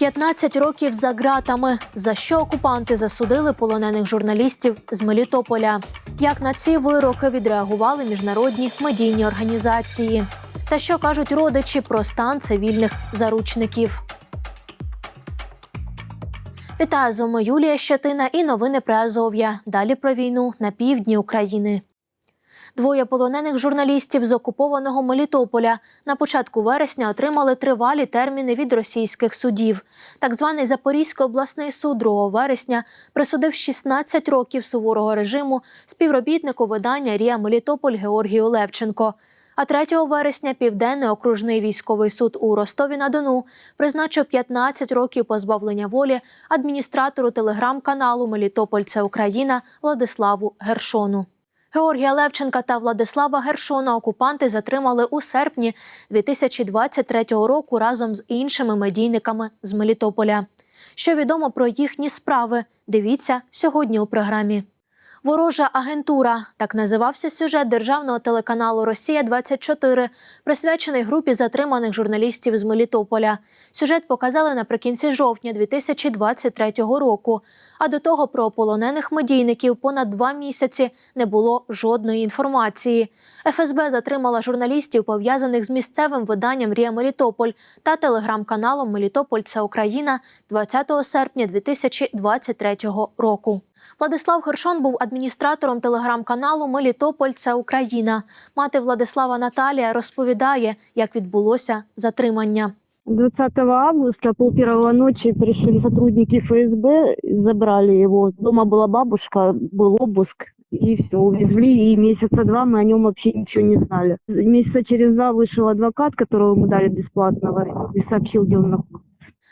15 років за ґратами. За що окупанти засудили полонених журналістів з Мелітополя? Як на ці вироки відреагували міжнародні медійні організації? Та що кажуть родичі про стан цивільних заручників? Вітаю з вами Юлія Щетина і новини про Азов'я. Далі про війну на півдні України. Двоє полонених журналістів з окупованого Мелітополя на початку вересня отримали тривалі терміни від російських судів. Так званий Запорізький обласний суд 2 вересня присудив 16 років суворого режиму співробітнику видання Рія Мелітополь Георгію Левченко. А 3 вересня Південний окружний військовий суд у Ростові на Дону призначив 15 років позбавлення волі адміністратору телеграм-каналу Мелітополь це Україна Владиславу Гершону. Георгія Левченка та Владислава Гершона окупанти затримали у серпні 2023 року разом з іншими медійниками з Мелітополя. Що відомо про їхні справи? Дивіться сьогодні у програмі. Ворожа агентура так називався сюжет державного телеканалу Росія 24 присвячений групі затриманих журналістів з Мелітополя. Сюжет показали наприкінці жовтня 2023 року. А до того про полонених медійників понад два місяці не було жодної інформації. ФСБ затримала журналістів, пов'язаних з місцевим виданням Рія Мелітополь та телеграм-каналом Мелітополь це Україна 20 серпня 2023 року. Владислав Гершон був адміністратором телеграм-каналу Мелітополь це Україна. Мати Владислава Наталія розповідає, як відбулося затримання. 20 августа, пол первого ночи пришли сотрудники ФСБ, забрали его. Дома была бабушка, был обыск, и все, увезли. И месяца два мы о нем вообще ничего не знали. Месяца через два вышел адвокат, которого мы дали бесплатного, и сообщил, где он находится.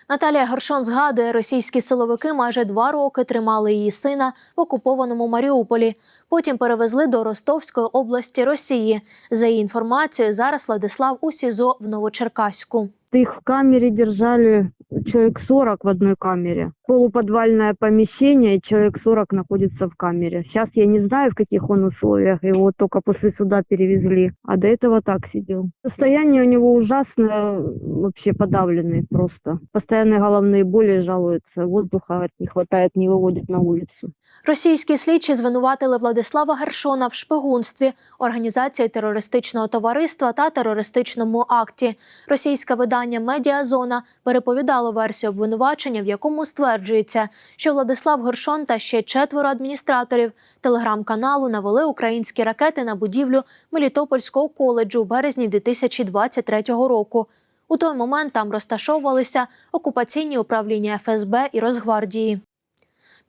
Наталія Гершон згадує, російські силовики майже два роки тримали її сина в окупованому Маріуполі. Потім перевезли до Ростовської області Росії. За її інформацією, зараз Владислав у СІЗО в Новочеркаську. Их в камере держали человек 40 в одной камере. Полуподвальное помещение, и человек 40 находится в камере. Сейчас я не знаю, в каких он условиях. Его только после суда перевезли. А до этого так сидел. Состояние у него ужасное, вообще подавленный просто. Постоянные головные боли жалуются. Воздуха не хватает, не выводит на улицу. Російські слідчі звинуватили Владислава Гершона в шпигунстві, організації терористичного товариства та терористичному акті. Російське видання Медіазона переповідало версію обвинувачення, в якому стверджується, що Владислав Горшон та ще четверо адміністраторів телеграм-каналу навели українські ракети на будівлю Мелітопольського коледжу у березні 2023 року. У той момент там розташовувалися окупаційні управління ФСБ і Росгвардії.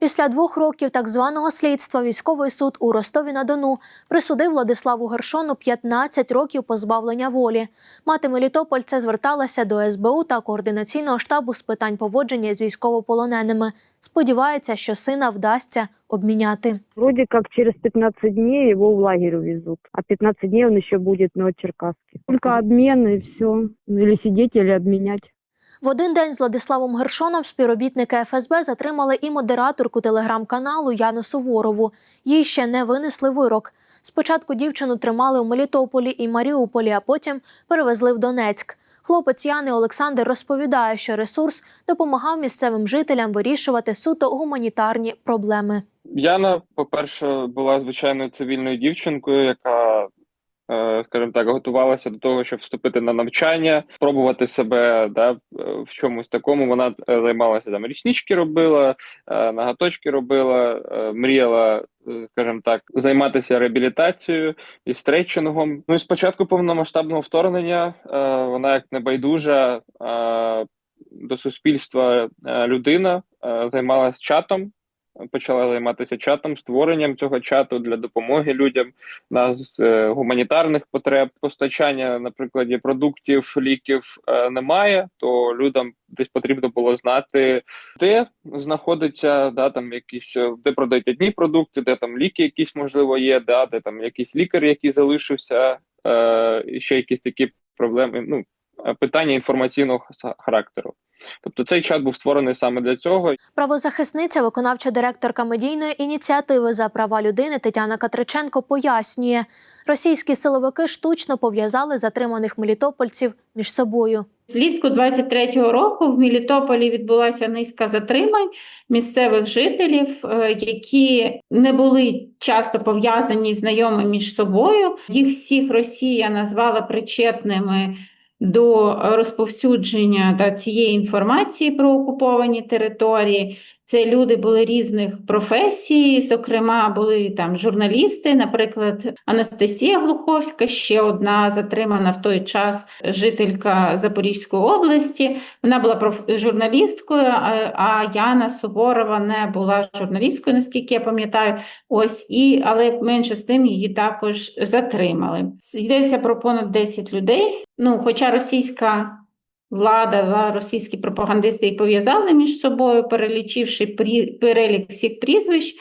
Після двох років так званого слідства військовий суд у Ростові на Дону присудив Владиславу Гершону 15 років позбавлення волі. Мати Мелітопольця зверталася до СБУ та координаційного штабу з питань поводження з військовополоненими. Сподівається, що сина вдасться обміняти. Вроде как через 15 дней его в лагерь увезут. А 15 дней он еще будет в Новочеркасске. Только обмен и все. Или сидеть, или обменять. В один день з Владиславом Гершоном співробітники ФСБ затримали і модераторку телеграм-каналу Яну Суворову. Їй ще не винесли вирок. Спочатку дівчину тримали у Мелітополі і Маріуполі, а потім перевезли в Донецьк. Хлопець Яни Олександр розповідає, що ресурс допомагав місцевим жителям вирішувати суто гуманітарні проблеми. Яна, по-перше, була звичайною цивільною дівчинкою, яка, скажімо так, готувалася до того, щоб вступити на навчання, спробувати себе да, в чомусь такому. Вона е, займалася там ріснички робила, е, наготочки робила, е, мріяла, е, скажімо так, займатися реабілітацією і стретчингом. Ну і спочатку повномасштабного вторгнення е, вона як небайдужа е, до суспільства е, людина е, займалася чатом почала займатися чатом, створенням цього чату для допомоги людям на е, гуманітарних потреб. Постачання, наприклад, продуктів, ліків е, немає, то людям десь потрібно було знати, де знаходиться да там якісь е, де продають одні продукти, де там ліки, якісь можливо є, да, де там якийсь лікар, який залишився, і ще якісь такі проблеми. Ну питання інформаційного ха- характеру. Тобто цей чат був створений саме для цього. Правозахисниця, виконавча директорка медійної ініціативи за права людини Тетяна Катриченко пояснює, російські силовики штучно пов'язали затриманих мелітопольців між собою. Влітку 23-го року в Мелітополі відбулася низка затримань місцевих жителів, е, які не були часто пов'язані знайомі між собою. Їх всіх Росія назвала причетними до розповсюдження та цієї інформації про окуповані території. Це люди були різних професій, зокрема, були там журналісти, наприклад, Анастасія Глуховська, ще одна затримана в той час жителька Запорізької області. Вона була журналісткою, а Яна Суворова не була журналісткою, наскільки я пам'ятаю. Ось і але менше з тим її також затримали. Йдеться про понад 10 людей. Ну, хоча російська влада, російські пропагандисти їх пов'язали між собою, перелічивши перелік всіх прізвищ,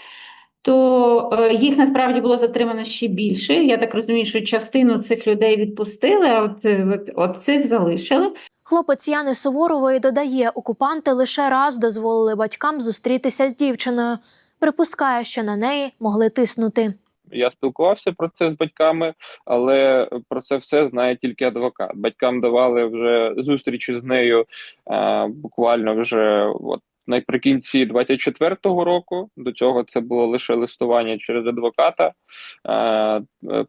то е, їх насправді було затримано ще більше. Я так розумію, що частину цих людей відпустили, а от, е, от, от цих залишили. Хлопець Яни Суворової додає, окупанти лише раз дозволили батькам зустрітися з дівчиною. Припускає, що на неї могли тиснути. Я спілкувався про це з батьками, але про це все знає тільки адвокат. Батькам давали вже зустрічі з нею е, буквально вже от наприкінці 24-го року. До цього це було лише листування через адвоката. Е, е,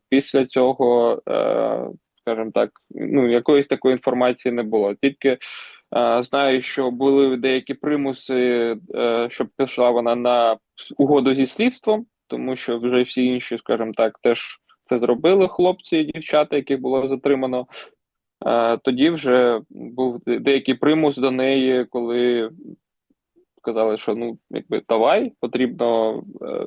після цього, е, скажімо так, ну якоїсь такої інформації не було. Тільки знаю, що були деякі примуси, щоб пішла вона на угоду зі слідством тому що вже всі інші, скажімо так, теж це зробили хлопці і дівчата, яких було затримано. Е, Тоді вже був деякий примус до неї, коли сказали, що ну, якби давай, потрібно, е,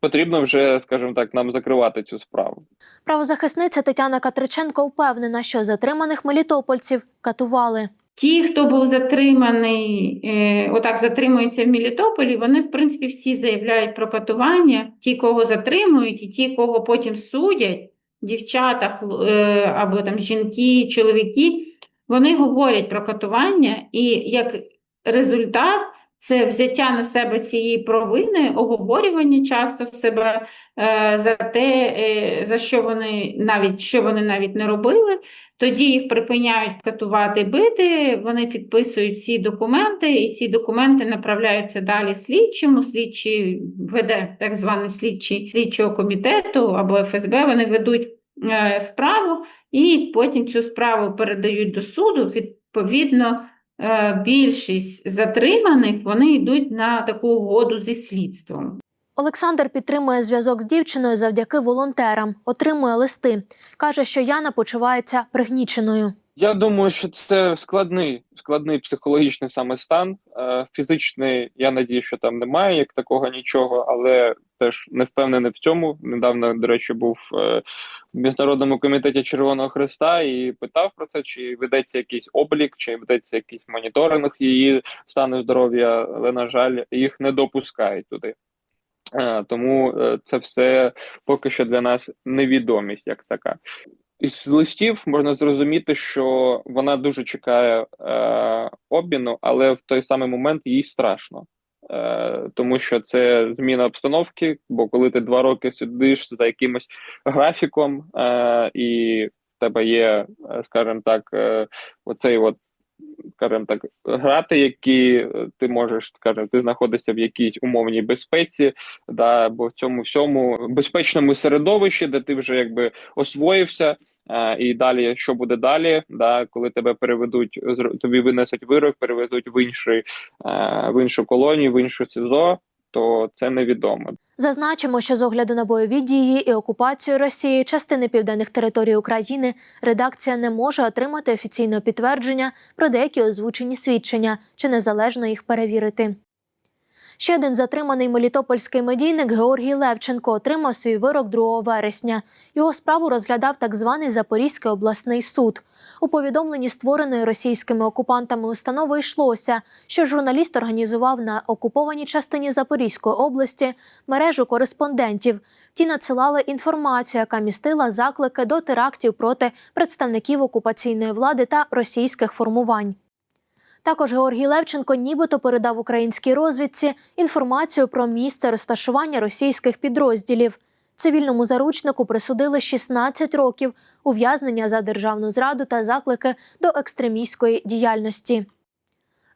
потрібно вже, скажімо так, нам закривати цю справу. Правозахисниця Тетяна Катриченко впевнена, що затриманих мелітопольців катували. Ті, хто був затриманий, е, отак затримується в Мілітополі, вони, в принципі, всі заявляють про катування. Ті, кого затримують, і ті, кого потім судять, дівчата е, або там жінки, чоловіки, вони говорять про катування, і як результат це взяття на себе цієї провини, оговорювання часто себе е, за те, е, за що вони навіть що вони навіть не робили. Тоді їх припиняють катувати, бити, вони підписують всі документи, і ці документи направляються далі слідчому. Слідчий веде так званий слідчий слідчого комітету або ФСБ. Вони ведуть е, справу і потім цю справу передають до суду. Відповідно, більшість затриманих вони йдуть на таку угоду зі слідством. Олександр підтримує зв'язок з дівчиною завдяки волонтерам, отримує листи. Каже, що Яна почувається пригніченою. Я думаю, що це складний, складний психологічний саме стан. Е, Фізичний, я надію, що там немає як такого нічого, але теж не впевнений в цьому. Недавно, до речі, був е, в міжнародному комітеті Червоного Христа і питав про це, чи ведеться якийсь облік, чи ведеться якийсь моніторинг її стану здоров'я, але на жаль, їх не допускають туди. Е, Тому е, це все поки що для нас невідомість як така. Із листів можна зрозуміти, що вона дуже чекає е, обміну, але в той самий момент їй страшно, тому що це зміна обстановки. Бо коли ти два роки сидиш за якимось графіком, е, і в тебе є, е, скажімо так, е, оцей от. Скажімо так, грати, які е, ти можеш, скажімо, ти знаходишся в якійсь умовній безпеці, да, бо в цьому всьому безпечному середовищі, де ти вже якби освоївся, а, і далі, що буде далі, да, коли тебе переведуть, тобі винесуть вирок, переведуть в інший, а, в іншу колонію, в іншу СІЗО, то це невідомо. Зазначимо, що з огляду на бойові дії і окупацію Росії частини південних територій України редакція не може отримати офіційного підтвердження про деякі озвучені свідчення чи незалежно їх перевірити. Ще один затриманий мелітопольський медійник Георгій Левченко отримав свій вирок 2 вересня. Його справу розглядав так званий Запорізький обласний суд. У повідомленні створеної російськими окупантами установи йшлося, що журналіст організував на окупованій частині Запорізької області мережу кореспондентів. Ті надсилали інформацію, яка містила заклики до терактів проти представників окупаційної влади та російських формувань. Також Георгій Левченко нібито передав українській розвідці інформацію про місце розташування російських підрозділів. Цивільному заручнику присудили 16 років ув'язнення за державну зраду та заклики до екстремістської діяльності.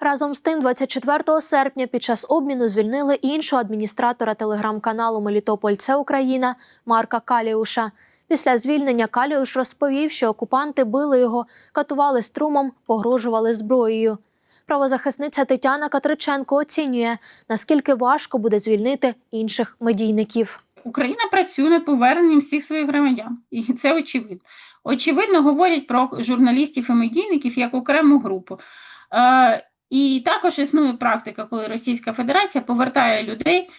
Разом з тим, 24 серпня під час обміну звільнили іншого адміністратора телеграм-каналу Мелітополь Це Україна Марка Каліуша. Після звільнення Каліуш розповів, що окупанти били його, катували струмом, погрожували зброєю. Правозахисниця Тетяна Катриченко оцінює, наскільки важко буде звільнити інших медійників. Україна працює над поверненням всіх своїх громадян, і це очевидно. Очевидно, говорять про журналістів і медійників як окрему групу. Е, і також існує практика, коли Російська Федерація повертає людей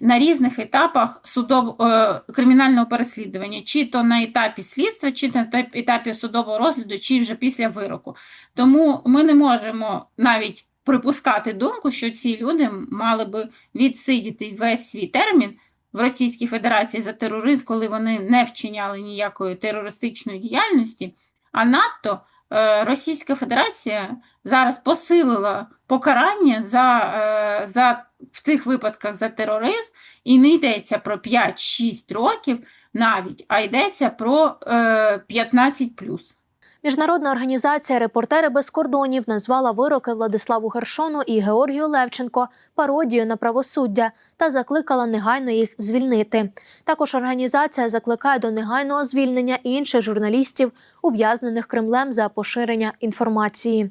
на різних етапах судов, е, кримінального переслідування, чи то на етапі слідства, чи на етапі судового розгляду, чи вже після вироку. Тому ми не можемо навіть припускати думку, що ці люди мали би відсидіти весь свій термін в Російській Федерації за тероризм, коли вони не вчиняли ніякої терористичної діяльності. А надто е, Російська Федерація зараз посилила покарання за, е, за в цих випадках за тероризм, і не йдеться про 5-6 років навіть, а йдеться про е, 15 Міжнародна організація Репортери без кордонів назвала вироки Владиславу Гершону і Георгію Левченко пародією на правосуддя та закликала негайно їх звільнити. Також організація закликає до негайного звільнення інших журналістів, ув'язнених Кремлем за поширення інформації.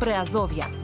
Приазов'я.